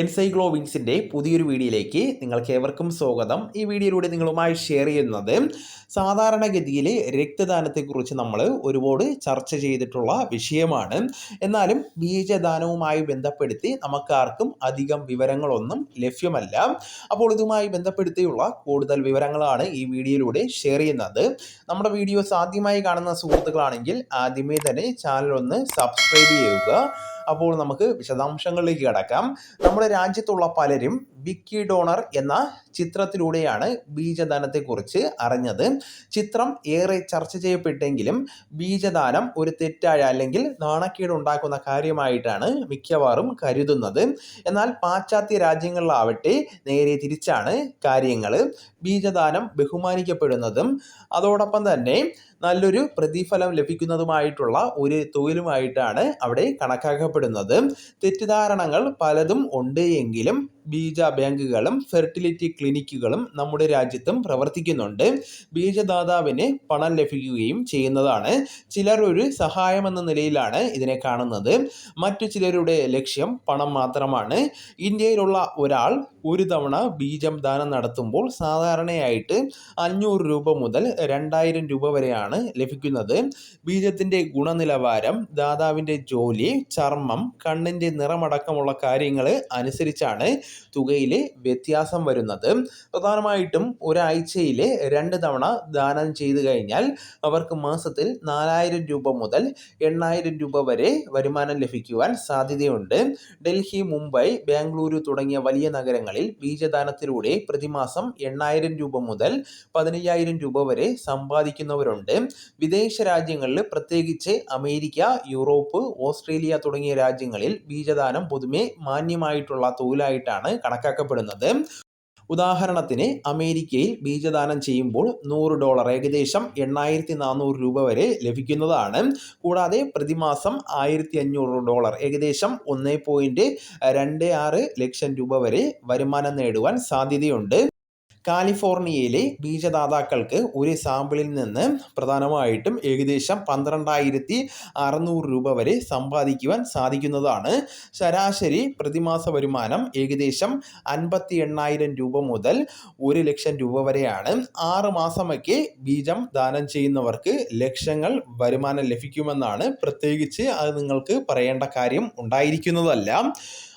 എൻസൈക്ലോവിങ്സിന്റെ പുതിയൊരു വീഡിയോയിലേക്ക് നിങ്ങൾക്ക് ഏവർക്കും സ്വാഗതം. ഈ വീഡിയോയിലൂടെ നിങ്ങളുമായി ഷെയർ ചെയ്യുന്നത് സാധാരണഗതിയിൽ രക്തദാനത്തെക്കുറിച്ച് നമ്മൾ ഒരുപാട് ചർച്ച ചെയ്തിട്ടുള്ള വിഷയമാണ്. എന്നാലും ബീജദാനവുമായി ബന്ധപ്പെടുത്തി നമുക്കാർക്കും അധികം വിവരങ്ങളൊന്നും ലഭ്യമല്ല. അപ്പോൾ ഇതുമായി ബന്ധപ്പെടുത്തിയുള്ള കൂടുതൽ വിവരങ്ങളാണ് ഈ വീഡിയോയിലൂടെ ഷെയർ ചെയ്യുന്നത്. നമ്മുടെ വീഡിയോസ് ആദ്യമായി കാണുന്ന സുഹൃത്തുക്കളാണെങ്കിൽ ആദ്യമേ തന്നെ ചാനൽ ഒന്ന് സബ്സ്ക്രൈബ് ചെയ്യുക. അപ്പോൾ നമുക്ക് വിശദാംശങ്ങളിലേക്ക് കടക്കാം. നമ്മുടെ രാജ്യത്തുള്ള പലരും വിക്കി ഡോണർ എന്ന ചിത്രത്തിലൂടെയാണ് ബീജദാനത്തെക്കുറിച്ച് അറിഞ്ഞത്. ചിത്രം ഏറെ ചർച്ച ചെയ്യപ്പെട്ടെങ്കിലും ബീജദാനം ഒരു തെറ്റായ അല്ലെങ്കിൽ നാണക്കേട് ഉണ്ടാക്കുന്ന കാര്യമായിട്ടാണ് മിക്കവാറും കരുതുന്നത്. എന്നാൽ പാശ്ചാത്യ രാജ്യങ്ങളിലാവട്ടെ നേരെ തിരിച്ചാണ് കാര്യങ്ങൾ ബീജദാനം ബഹുമാനിക്കപ്പെടുന്നതും. അതോടൊപ്പം തന്നെ നല്ലൊരു പ്രതിഫലം ലഭിക്കുന്നതുമായിട്ടുള്ള ഒരു തൊഴിലുമായിട്ടാണ് അവിടെ കണക്കാക്കപ്പെടുന്നത്. തെറ്റിദ്ധാരണകൾ പലതും ഉണ്ട് എങ്കിലും ബീജ ബാങ്കുകളും ഫെർട്ടിലിറ്റി ക്ലിനിക്കുകളും നമ്മുടെ രാജ്യത്തും പ്രവർത്തിക്കുന്നുണ്ട്. ബീജദാതാവിന് പണം ലഭിക്കുകയും ചെയ്യുന്നതാണ്. ചിലർ ഒരു സഹായമെന്ന നിലയിലാണ് ഇതിനെ കാണുന്നത്. മറ്റു ചിലരുടെ ലക്ഷ്യം പണം മാത്രമാണ്. ഇന്ത്യയിലുള്ള ഒരാൾ ഒരു തവണ ബീജം ദാനം നടത്തുമ്പോൾ സാധാരണയായിട്ട് അഞ്ഞൂറ് രൂപ മുതൽ രണ്ടായിരം രൂപ വരെയാണ് ലഭിക്കുന്നത്. ബീജത്തിന്റെ ഗുണനിലവാരം ദാതാവിന്റെ ജോലി ചർമ്മം കണ്ണിന്റെ നിറമടക്കമുള്ള കാര്യങ്ങൾ അനുസരിച്ചാണ് തുകയിൽ വ്യത്യാസം വരുന്നത്. പ്രധാനമായിട്ടും ഒരാഴ്ചയിൽ രണ്ട് തവണ ദാനം ചെയ്തു കഴിഞ്ഞാൽ അവർക്ക് മാസത്തിൽ നാലായിരം രൂപ മുതൽ എണ്ണായിരം രൂപ വരെ വരുമാനം ലഭിക്കുവാൻ സാധ്യതയുണ്ട്. ഡൽഹി മുംബൈ ബാംഗ്ലൂരു തുടങ്ങിയ വലിയ നഗരങ്ങളിൽ ബീജദാനത്തിലൂടെ പ്രതിമാസം എണ്ണായിരം രൂപ മുതൽ പതിനയ്യായിരം രൂപ വരെ സമ്പാദിക്കുന്നവരുണ്ട്. വിദേശ രാജ്യങ്ങളിൽ പ്രത്യേകിച്ച് അമേരിക്ക യൂറോപ്പ് ഓസ്ട്രേലിയ തുടങ്ങിയ രാജ്യങ്ങളിൽ ബീജദാനം പൊതുവെ മാന്യമായിട്ടുള്ള തൊഴിലായിട്ടാണ് കണക്കാക്കപ്പെടുന്നത്. ഉദാഹരണത്തിന് അമേരിക്കയിൽ ബീജദാനം ചെയ്യുമ്പോൾ നൂറ് ഡോളർ ഏകദേശം എണ്ണായിരത്തി നാനൂറ് രൂപ വരെ ലഭിക്കുന്നതാണ്. കൂടാതെ പ്രതിമാസം ആയിരത്തി അഞ്ഞൂറ് ഡോളർ ഏകദേശം ഒന്ന് പോയിന്റ് രണ്ട് ആറ് ലക്ഷം രൂപ വരെ വരുമാനം നേടുവാൻ സാധ്യതയുണ്ട്. കാലിഫോർണിയയിലെ ബീജദാതാക്കൾക്ക് ഒരു സാമ്പിളിൽ നിന്ന് പ്രധാനമായിട്ടും ഏകദേശം പന്ത്രണ്ടായിരത്തി അറുന്നൂറ് രൂപ വരെ സമ്പാദിക്കുവാൻ സാധിക്കുന്നതാണ്. ശരാശരി പ്രതിമാസ വരുമാനം ഏകദേശം അൻപത്തി എണ്ണായിരം രൂപ മുതൽ ഒരു ലക്ഷം രൂപ വരെയാണ്. ആറ് മാസമൊക്കെ ബീജം ദാനം ചെയ്യുന്നവർക്ക് ലക്ഷങ്ങൾ വരുമാനം ലഭിക്കുമെന്നാണ് പ്രത്യേകിച്ച് അത് നിങ്ങൾക്ക് പറയേണ്ട കാര്യം ഉണ്ടായിരിക്കുന്നതല്ല.